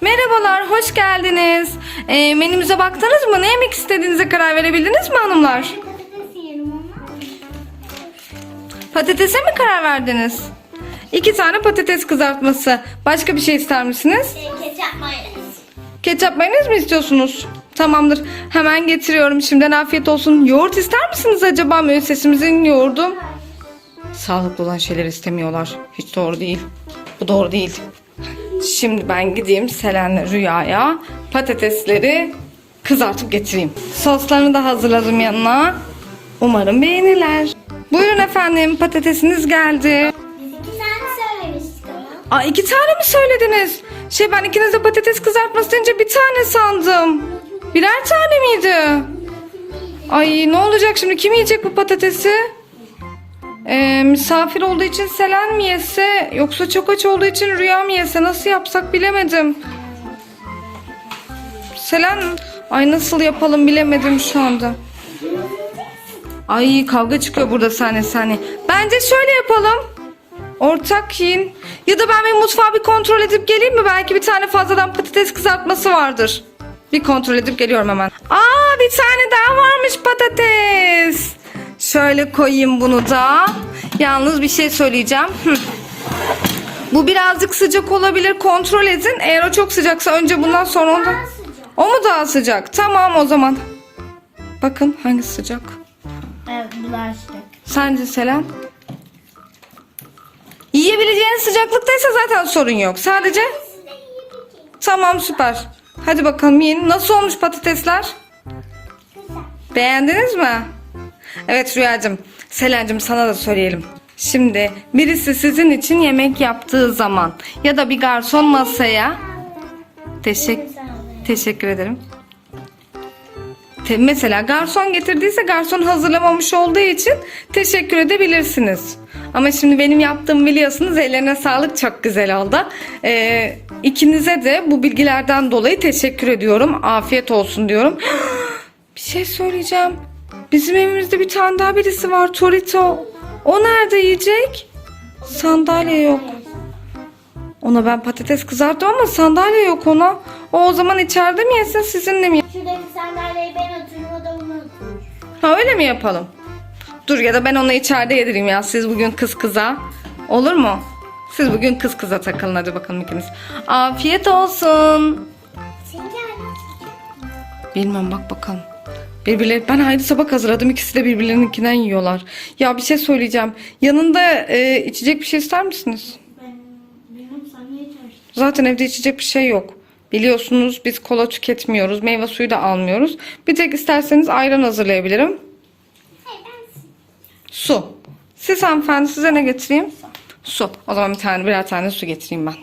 Merhabalar, hoş geldiniz. Ee, menümüze baktınız mı? Ne yemek istediğinize karar verebildiniz mi hanımlar? Patates yiyelim ama. Patatese mi karar verdiniz? İki tane patates kızartması. Başka bir şey ister misiniz? Ee, ketçap mayonez. Ketçap mayonez mi istiyorsunuz? Tamamdır. Hemen getiriyorum. Şimdiden afiyet olsun. Yoğurt ister misiniz acaba? Müessesemizin yoğurdu. Sağlıklı olan şeyler istemiyorlar. Hiç doğru değil. Bu doğru değil. Şimdi ben gideyim Selen'le Rüya'ya patatesleri kızartıp getireyim. Soslarını da hazırladım yanına. Umarım beğenirler. Buyurun efendim patatesiniz geldi. Biz iki tane söylemiştik ama. Aa iki tane mi söylediniz? Şey ben ikiniz de patates kızartması deyince bir tane sandım. Birer tane miydi? Ay ne olacak şimdi? Kim yiyecek bu patatesi? Ee, misafir olduğu için Selen mi yese yoksa çok aç olduğu için Rüya mı yese nasıl yapsak bilemedim. Selen ay nasıl yapalım bilemedim şu anda. Ay kavga çıkıyor burada sahne sahne. Bence şöyle yapalım. Ortak yiyin. Ya da ben bir mutfağı bir kontrol edip geleyim mi? Belki bir tane fazladan patates kızartması vardır. Bir kontrol edip geliyorum hemen. Aa bir tane daha varmış patates. Şöyle koyayım bunu da. Yalnız bir şey söyleyeceğim. Hı. Bu birazcık sıcak olabilir. Kontrol edin. Eğer o çok sıcaksa önce bundan sonra. Daha sıcak. O mu daha sıcak? Tamam o zaman. Bakın hangisi sıcak? Evet bulaştık. Sence Selen? Yiyebileceğiniz sıcaklıktaysa zaten sorun yok. Sadece tamam süper. Hadi bakalım yiyin. Nasıl olmuş patatesler? Beğendiniz mi? Evet Rüyacığım. Selen'cim sana da söyleyelim. Şimdi birisi sizin için yemek yaptığı zaman ya da bir garson masaya teşekkür teşekkür ederim. Te- mesela garson getirdiyse garson hazırlamamış olduğu için teşekkür edebilirsiniz. Ama şimdi benim yaptığım biliyorsunuz ellerine sağlık çok güzel oldu. Ee, ikinize de bu bilgilerden dolayı teşekkür ediyorum. Afiyet olsun diyorum. bir şey söyleyeceğim. Bizim evimizde bir tane daha birisi var Torito. O nerede yiyecek? Sandalye yok. Ona ben patates kızarttım ama sandalye yok ona. O o zaman içeride mi yesin sizinle mi? Şuradaki sandalyeyi ben oturayım o da onu oturur. Ha öyle mi yapalım? Dur ya da ben onu içeride yedireyim ya. Siz bugün kız kıza. Olur mu? Siz bugün kız kıza takılın hadi bakalım ikiniz. Afiyet olsun. Bilmem bak bakalım. Birbirleri ben haydi sabah hazırladım. İkisi de birbirlerininkinden yiyorlar. Ya bir şey söyleyeceğim. Yanında e, içecek bir şey ister misiniz? Ben bilmem sen içersin? Zaten evde içecek bir şey yok. Biliyorsunuz biz kola tüketmiyoruz. Meyve suyu da almıyoruz. Bir tek isterseniz ayran hazırlayabilirim. Su. Siz hanımefendi size ne getireyim? Su. O zaman bir tane birer tane su getireyim ben.